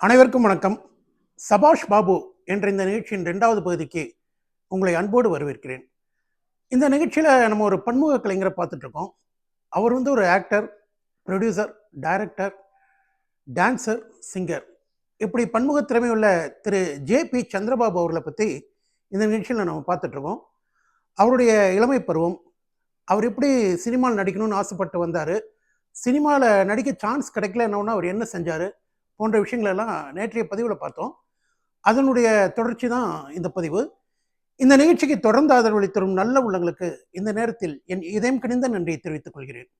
அனைவருக்கும் வணக்கம். சபாஷ் பாபு என்ற இந்த நிகழ்ச்சியின் ரெண்டாவது பகுதிக்கு உங்களை அன்போடு வரவேற்கிறேன். இந்த நிகழ்ச்சியில் நம்ம ஒரு பன்முக கலைஞரை பார்த்துட்ருக்கோம் அவர் வந்து ஒரு actor producer director dancer singer இப்படி பன்முக திறமையுள்ள திரு ஜே பி சந்திரபாபு அவர்களை பற்றி இந்த நிகழ்ச்சியில் நம்ம பார்த்துட்ருக்கோம் அவருடைய இளமை பருவம் அவர் எப்படி சினிமாவில் நடிக்கணும்னு ஆசைப்பட்டு வந்தார் சினிமாவில் நடிக்க சான்ஸ் கிடைக்கலன்னா அவர் என்ன செஞ்சார் போன்ற விஷயங்களெல்லாம் நேற்றைய பதிவில் பார்த்தோம். அதனுடைய தொடர்ச்சி தான் இந்த பதிவு. இந்த நிகழ்ச்சிக்கு தொடர்ந்து ஆதரவளி தரும் நல்ல உள்ளங்களுக்கு இந்த நேரத்தில் என் இதயம் கணிந்த நன்றியை தெரிவித்துக் கொள்கிறேன்.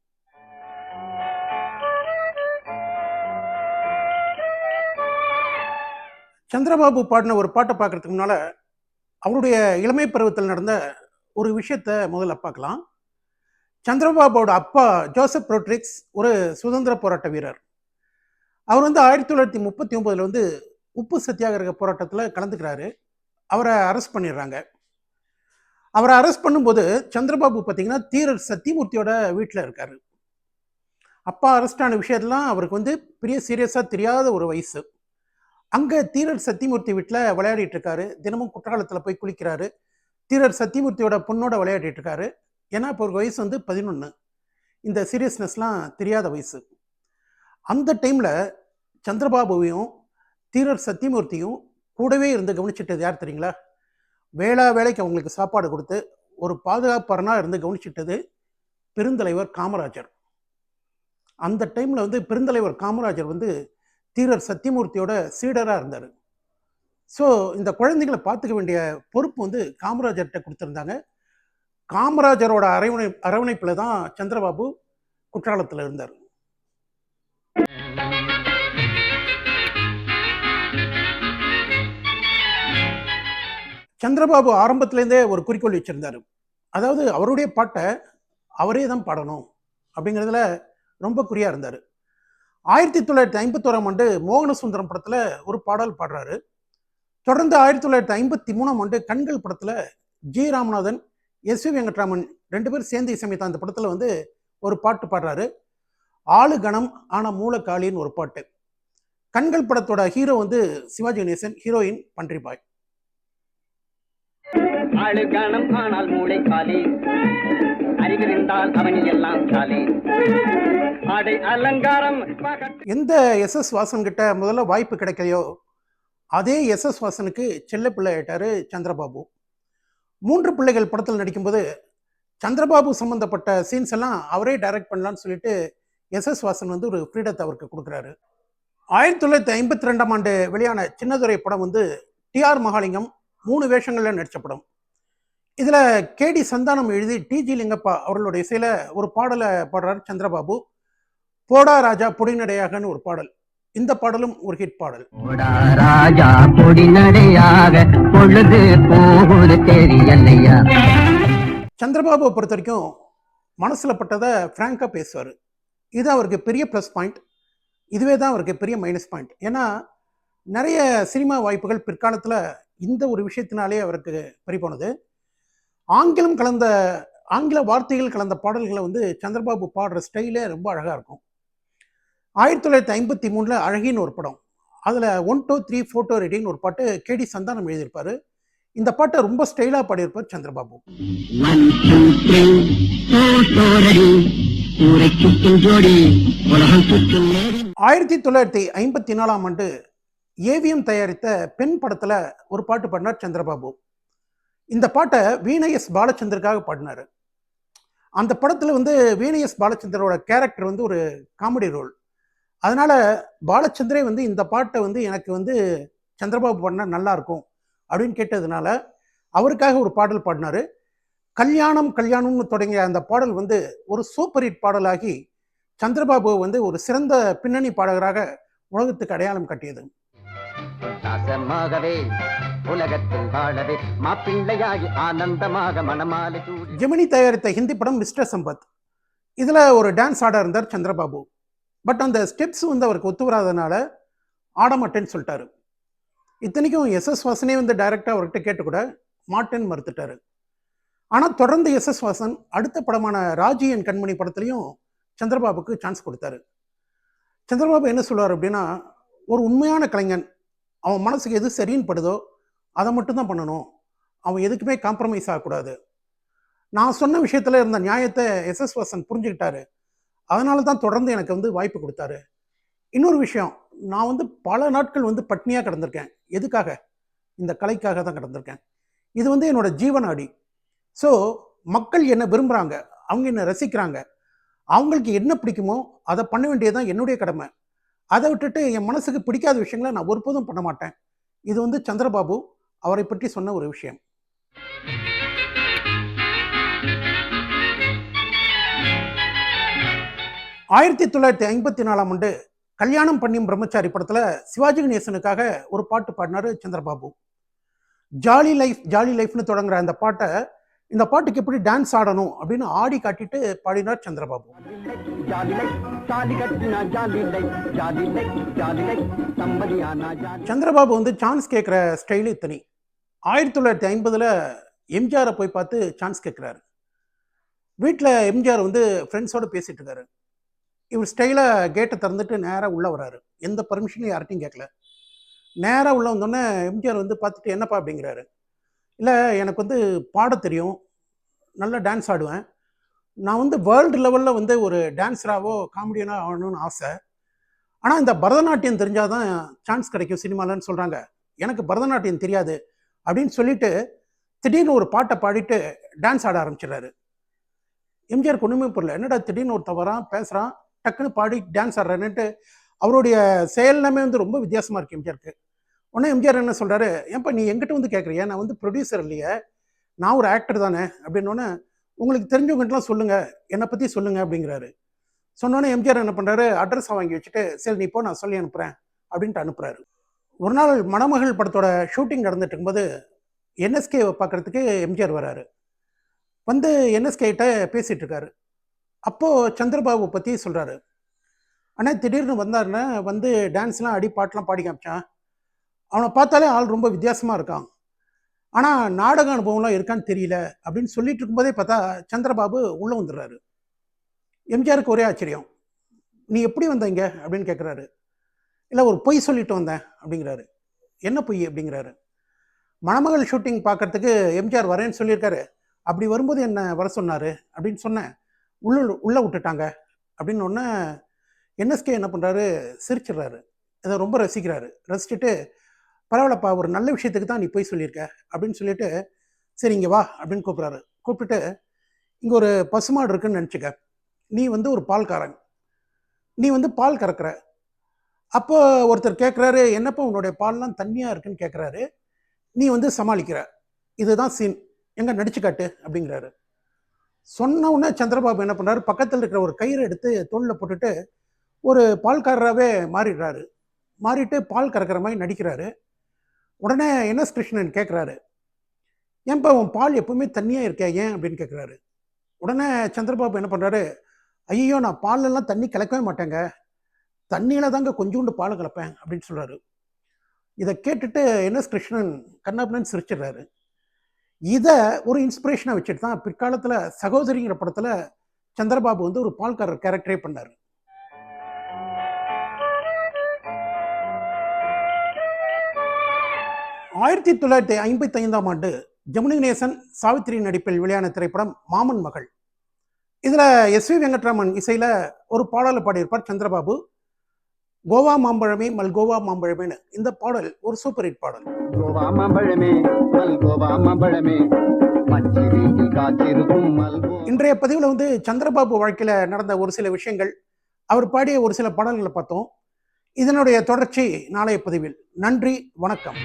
சந்திரபாபு பாடின ஒரு பாட்டை பார்க்கறதுக்கு முன்னால் அவருடைய இளமை பருவத்தில் நடந்த ஒரு விஷயத்தை முதல்ல பார்க்கலாம். சந்திரபாபுவோட அப்பா ஜோசப் ரோட்ரிக்ஸ் ஒரு சுதந்திர போராட்ட வீரர். அவர் வந்து ஆயிரத்தி தொள்ளாயிரத்தி முப்பத்தி ஒன்பதில் வந்து உப்பு சத்தியாகிரக போராட்டத்தில் கலந்துக்கிறாரு. அவரை அரெஸ்ட் பண்ணிடுறாங்க. அவரை அரெஸ்ட் பண்ணும்போது சந்திரபாபு பார்த்தீங்கன்னா தீரர் சத்தியமூர்த்தியோட வீட்டில் இருக்கார். அப்பா அரெஸ்ட் ஆன விஷயத்தெல்லாம் அவருக்கு வந்து பெரிய சீரியஸாக தெரியாத ஒரு வயசு. அங்கே தீரர் சத்தியமூர்த்தி வீட்டில் விளையாடிட்டு இருக்காரு. தினமும் குற்றாலத்தில் போய் குளிக்கிறாரு. தீரர் சத்தியமூர்த்தியோட பொண்ணோட விளையாடிட்டு இருக்காரு. ஏன்னா இப்போ ஒரு வயசு வந்து பதினொன்று இந்த சீரியஸ்னஸ்லாம் தெரியாத வயசு. அந்த டைமில் சந்திரபாபுவையும் தீரர் சத்தியமூர்த்தியும் கூடவே இருந்து கவனிச்சிட்டது யார் தெரியுங்களா? வேளா வேலைக்கு அவங்களுக்கு சாப்பாடு கொடுத்து ஒரு பாதுகாப்பரனாக இருந்து கவனிச்சிட்டது பெருந்தலைவர் காமராஜர். அந்த டைமில் வந்து பெருந்தலைவர் காமராஜர் வந்து தீரர் சத்தியமூர்த்தியோட சீடராக இருந்தார். ஸோ இந்த குழந்தைகளை பார்த்துக்க வேண்டிய பொறுப்பு வந்து காமராஜர்கிட்ட கொடுத்துருந்தாங்க. காமராஜரோட அரவணை அரவணைப்பில் தான் சந்திரபாபு குற்றாலத்தில் இருந்தார். சந்திரபாபு ஆரம்பத்துலேருந்தே ஒரு குறிக்கோள் வச்சுருந்தார். அதாவது அவருடைய பாட்டை அவரே தான் பாடணும் அப்படிங்கிறதுல ரொம்ப குறியாக இருந்தார். ஆயிரத்தி தொள்ளாயிரத்தி ஐம்பத்தோராம் ஆண்டு மோகன சுந்தரம் படத்தில் ஒரு பாடல் பாடுறாரு. தொடர்ந்து ஆயிரத்தி தொள்ளாயிரத்தி ஐம்பத்தி மூணாம் ஆண்டு கண்கள் படத்தில் G Ramanathan S V Venkatraman ரெண்டு பேரும் சேர்ந்து இசையமைத்த அந்த படத்தில் வந்து ஒரு பாட்டு பாடுறாரு. ஆளு கணம் ஆன மூலக்காளின்னு ஒரு பாட்டு. கண்கள் படத்தோட ஹீரோ வந்து சிவாஜி கணேசன் ஹீரோயின் பன்றிபாய். ஆளு கணம் ஆனால் மூளை காலி அறிவிருந்தால் அவனில் எல்லாம் காலி. ஆடை அலங்காரம் எந்த எஸ் எஸ் வாசன் கிட்ட முதல்ல வாய்ப்பு கிடைக்கலையோ அதே எஸ் எஸ் வாசனுக்கு செல்ல பிள்ளை ஆயிட்டாரு சந்திரபாபு. மூன்று பிள்ளைகள் படத்தில் நடிக்கும்போது சந்திரபாபு சம்பந்தப்பட்ட சீன்ஸ் எல்லாம் அவரே டைரக்ட் பண்ணலாம்னு சொல்லிட்டு எஸ் எஸ் வாசன் வந்து ஒரு ஃப்ரீடத்தை அவருக்கு கொடுக்குறாரு. ஆயிரத்தி தொள்ளாயிரத்தி ஐம்பத்தி ரெண்டாம் ஆண்டு வெளியான சின்னதுரை படம் வந்து டிஆர் மகாலிங்கம் மூணு வேஷங்களில் நடித்த படம் இதில் கேடி சந்தானம் எழுதி டிஜி லிங்கப்பா அவர்களுடைய இசையில் ஒரு பாடலை பாடுறார் சந்திரபாபு. போடா ராஜா பொடிநடையாகன்னு ஒரு பாடல். இந்த பாடலும் ஒரு ஹிட் பாடல். போடா ராஜா பொடி நடையாக பொழுது போகுது தெரியலையா? சந்திரபாபுவை பொறுத்த வரைக்கும் மனசில் பட்டதை ஃப்ராங்காக பேசுவார். இது அவருக்கு பெரிய ப்ளஸ் பாயிண்ட் இதுவே தான் அவருக்கு பெரிய மைனஸ் பாயிண்ட் ஏன்னா நிறைய சினிமா வாய்ப்புகள் பிற்காலத்தில் இந்த ஒரு விஷயத்தினாலே அவருக்கு பறிபோனது ஆங்கிலம் கலந்த ஆங்கில வார்த்தைகள் கலந்த பாடல்களை வந்து சந்திரபாபு பாடுற ஸ்டைலே ரொம்ப அழகாக இருக்கும். ஆயிரத்தி தொள்ளாயிரத்தி ஐம்பத்தி மூணில் அழகின்னு ஒரு படம். அதில் ஒன் டூ த்ரீ ஃபோட்டோ ரெடின்னு ஒரு பாட்டு கேடி சந்தானம் எழுதியிருப்பார். இந்த பாட்டை ரொம்ப ஸ்டைலாக பாடியிருப்பார் சந்திரபாபு. ஆயிரத்தி தொள்ளாயிரத்தி ஐம்பத்தி நாலாம் ஆண்டு ஏவிஎம் தயாரித்த பெண் படத்தில் ஒரு பாட்டு பாடினார் சந்திரபாபு. இந்த பாட்டை வீணை எஸ் பாலச்சந்தருக்காக பாடினார். அந்த படத்தில் வந்து வீணை எஸ் பாலச்சந்தரோட கேரக்டர் வந்து ஒரு காமெடி ரோல். அதனால பாலச்சந்திரே வந்து இந்த பாட்டை வந்து எனக்கு வந்து சந்திரபாபு பாடினா நல்லா இருக்கும். அப்படின்னு கேட்டதுனால அவருக்காக ஒரு பாடல் பாடினார். கல்யாணம் கல்யாணம்னு தொடங்கிய அந்த பாடல் வந்து ஒரு சூப்பர் ஹிட் பாடலாகி சந்திரபாபு வந்து ஒரு சிறந்த பின்னணி பாடகராக உலகத்துக்கு அடையாளம் கட்டியது. ஜெமினி தயாரித்த ஹிந்தி படம் மிஸ்டர் சம்பத். இதில் ஒரு டான்ஸ் ஆட இருந்தார் சந்திரபாபு. பட் அந்த ஸ்டெப்ஸ் வந்து அவருக்கு ஒத்து வராதனால ஆட மாட்டேன்னு சொல்லிட்டாரு. இத்தனைக்கும் எஸ்எஸ் வாசனே வந்து டைரெக்டாக அவர்கிட்ட கேட்டு கூட மாட்டேன்னு மறுத்துட்டாரு. ஆனால் தொடர்ந்து எஸ்எஸ் வாசன் அடுத்த படமான ராஜி என் கண்மணி படத்துலையும் சந்திரபாபுக்கு சான்ஸ் கொடுத்தாரு. சந்திரபாபு என்ன சொல்லுவார் அப்படின்னா ஒரு உண்மையான கலைஞன் அவன் மனசுக்கு எது சரின்னு படுதோ அதை மட்டும்தான் பண்ணணும். அவன் எதுக்குமே காம்ப்ரமைஸ் ஆகக்கூடாது. நான் சொன்ன விஷயத்துல இருந்த நியாயத்தை எஸ்எஸ் வாசன் புரிஞ்சுக்கிட்டாரு. அதனால தான் தொடர்ந்து எனக்கு வந்து வாய்ப்பு கொடுத்தாரு. இன்னொரு விஷயம் நான் வந்து பல நாட்கள் வந்து பட்னியாக கிடந்திருக்கேன். எதுக்காக? இந்த கலைக்காக தான் கிடந்திருக்கேன். இது வந்து என்னோட ஜீவனாடி. ஸோ மக்கள் என்ன விரும்புகிறாங்க அவங்க என்ன ரசிக்கிறாங்க? அவங்களுக்கு என்ன பிடிக்குமோ அதை பண்ண வேண்டியதுதான் என்னுடைய கடமை. அதை விட்டுட்டு என் மனசுக்கு பிடிக்காத விஷயங்களை நான் ஒருபோதும் பண்ண மாட்டேன். இது வந்து சந்திரபாபு அவரை பற்றி சொன்ன ஒரு விஷயம். ஆயிரத்தி தொள்ளாயிரத்தி ஐம்பத்தி நாலாம் ஆண்டு கல்யாணம் பண்ணியும் பிரம்மச்சாரி படத்தில் சிவாஜி கணேசனுக்காக ஒரு பாட்டு பாடினாரு சந்திரபாபு. ஜாலி லைஃப் ஜாலி லைஃப்னு தொடங்குற அந்த பாட்டை இந்த பாட்டுக்கு எப்படி டான்ஸ் ஆடணும் அப்படின்னு ஆடி காட்டிட்டு பாடினார் சந்திரபாபு. சந்திரபாபு வந்து சான்ஸ் கேட்குற ஸ்டைலு தனி ஆயிரத்தி தொள்ளாயிரத்தி ஐம்பதில் எம்ஜிஆரை போய் பார்த்து சான்ஸ் கேட்குறாரு வீட்டில் எம்ஜிஆர் வந்து ஃப்ரெண்ட்ஸோடு பேசிகிட்டு இருக்காரு. இவர் ஸ்டைலாக கேட்டை திறந்துட்டு நேராக உள்ளே வராரு எந்த பர்மிஷனும் யார்ட்டையும் கேட்கல நேராக உள்ளே வந்தோடனே எம்ஜிஆர் வந்து பார்த்துட்டு என்னப்பா? அப்படிங்கிறாரு. இல்லை எனக்கு வந்து பாட தெரியும். நல்லா டான்ஸ் ஆடுவேன். நான் வந்து வேர்ல்டு லெவலில் வந்து ஒரு டான்ஸராகவோ காமெடியனாக ஆகணும்னு ஆசை. ஆனால் இந்த பரதநாட்டியம் தெரிஞ்சால் தான் சான்ஸ் கிடைக்கும் சினிமாலன்னு சொல்கிறாங்க எனக்கு பரதநாட்டியம் தெரியாது. அப்படின்னு சொல்லிட்டு திடீர்னு ஒரு பாட்டை பாடிட்டு டான்ஸ் ஆட ஆரம்பிச்சிடுறாரு. எம்ஜிஆர் ஒன்றுமே புரியல. என்னடா திடீர்னு ஒரு வரான் பேசுகிறான் டக்குன்னு பாடி டான்ஸ் ஆடுறேன்னுட்டு அவருடைய செயல் எல்லாமே வந்து ரொம்ப வித்தியாசமாக இருக்கு எம்ஜிஆருக்கு. உடனே எம்ஜிஆர் என்ன சொல்கிறாரு ஏன்பா நீ எங்கிட்ட வந்து கேட்குறியா நான் வந்து ப்ரொடியூசர் இல்லையே. நான் ஒரு ஆக்டர் தானே? அப்படின்னோடனே உங்களுக்கு தெரிஞ்சவங்ககிட்டலாம் சொல்லுங்கள் என்னை பற்றி சொல்லுங்கள் அப்படிங்கிறாரு. சொன்னோன்னே எம்ஜிஆர் என்ன பண்ணுறாரு அட்ரஸை வாங்கி வச்சுட்டு சரி நீ போ நான் சொல்லி அனுப்புகிறேன் அப்படின்ட்டு அனுப்புகிறாரு ஒரு நாள் மணமகள் படத்தோட ஷூட்டிங் நடந்துட்டு இருக்கும்போது என்எஸ்கேவை பார்க்கறதுக்கு எம்ஜிஆர் வராரு. வந்து என்எஸ்கே பேசிகிட்டு இருக்காரு. அப்போது சந்திரபாபு பற்றி சொல்கிறாரு ஆனால் திடீர்னு வந்தாருன்னா வந்து டான்ஸ்லாம் அடி பாட்டெலாம் பாடி காமிச்சான். அவனை பார்த்தாலே ஆள் ரொம்ப வித்தியாசமாக இருக்கான். ஆனால் நாடக அனுபவம்லாம் இருக்கான்னு தெரியல அப்படின்னு சொல்லிட்டு இருக்கும்போதே பார்த்தா சந்திரபாபு உள்ளே வந்துடுறாரு. எம்ஜிஆருக்கு ஒரே ஆச்சரியம். நீ எப்படி வந்தீங்க அப்படின்னு கேட்குறாரு இல்லை ஒரு பொய் சொல்லிட்டு வந்தேன் அப்படிங்கிறாரு. என்ன பொய்? அப்படிங்கிறாரு. மணமகள் ஷூட்டிங் பார்க்கறதுக்கு எம்ஜிஆர் வரேன்னு சொல்லியிருக்காரு. அப்படி வரும்போது என்ன வர சொன்னார்? அப்படின்னு சொன்னேன். உள்ள உள்ளே விட்டுட்டாங்க. அப்படின்னு ஒன்று என்எஸ்கே என்ன பண்ணுறாரு சிரிச்சிடுறாரு. இதை ரொம்ப ரசிக்கிறாரு. ரசிச்சுட்டு பரவாயில்லப்பா ஒரு நல்ல விஷயத்துக்கு தான் நீ போய் சொல்லியிருக்க. அப்படின்னு சொல்லிட்டு சரி இங்கே வா. அப்படின்னு கூப்பிட்றாரு. கூப்பிட்டுட்டு இங்கே ஒரு பசுமாடு இருக்குன்னு நினச்சிக்க. நீ வந்து ஒரு பால்காரன். நீ வந்து பால் கறக்கிற. அப்போ ஒருத்தர் கேட்குறாரு என்னப்பா உன்னுடைய பால்லாம் தண்ணியாக இருக்குன்னு கேட்குறாரு நீ வந்து சமாளிக்கிற. இதுதான் சீன். எங்கே நடிச்சு காட்டு. அப்படிங்கிறாரு. சொன்ன உடனே சந்திரபாபு என்ன பண்ணுறாரு பக்கத்தில் இருக்கிற ஒரு கயிறு எடுத்து தோளில் போட்டுட்டு ஒரு பால்காரராகவே மாறிடுறாரு. மாறிட்டு பால் கறக்கிற மாதிரி நடிக்கிறாரு. உடனே என்எஸ் கிருஷ்ணன் கேட்குறாரு ஏன்பா உன் பால் எப்பவுமே தண்ணியாக இருக்கே ஏன் அப்படின்னு கேட்குறாரு உடனே சந்திரபாபு என்ன பண்ணுறாரு ஐயோ நான் பால்லெல்லாம் தண்ணி கலக்கவே மாட்டேங்க. தண்ணியில் தாங்க கொஞ்சோண்டு பால் கலப்பேன் அப்படின்னு சொல்கிறாரு இதை கேட்டுட்டு என்எஸ் கிருஷ்ணன் கண்ணாபின்னு சிரிச்சிடுறாரு. இதை ஒரு இன்ஸ்பிரேஷனாக வச்சுட்டு தான் பிற்காலத்தில் சகோதரிங்கிற படத்தில் சந்திரபாபு வந்து ஒரு பால்காரர் கேரக்டரே பண்ணார். ஆயிரத்தி தொள்ளாயிரத்தி ஐம்பத்தி ஐந்தாம் ஆண்டு ஜமுனி கணேசன் சாவித்திரி நடிப்பில் வெளியான திரைப்படம் மாமன் மகள். இதில் எஸ் வி வெங்கட்ராமன் இசையில் ஒரு பாடலை பாடியிருப்பார் சந்திரபாபு. கோவா மாம்பழமே மல்கோவா மாம்பழமேன்னு இந்த பாடல் ஒரு சூப்பர் ஹிட் பாடல். கோவா மாம்பழமே மல்கோவா மாம்பழமே இன்றைய பதிவில் வந்து சந்திரபாபு வாழ்க்கையில் நடந்த ஒரு சில விஷயங்கள் அவர் பாடிய ஒரு சில பாடல்களை பார்த்தோம். இதனுடைய தொடர்ச்சி நாளைய பதிவில். நன்றி வணக்கம்.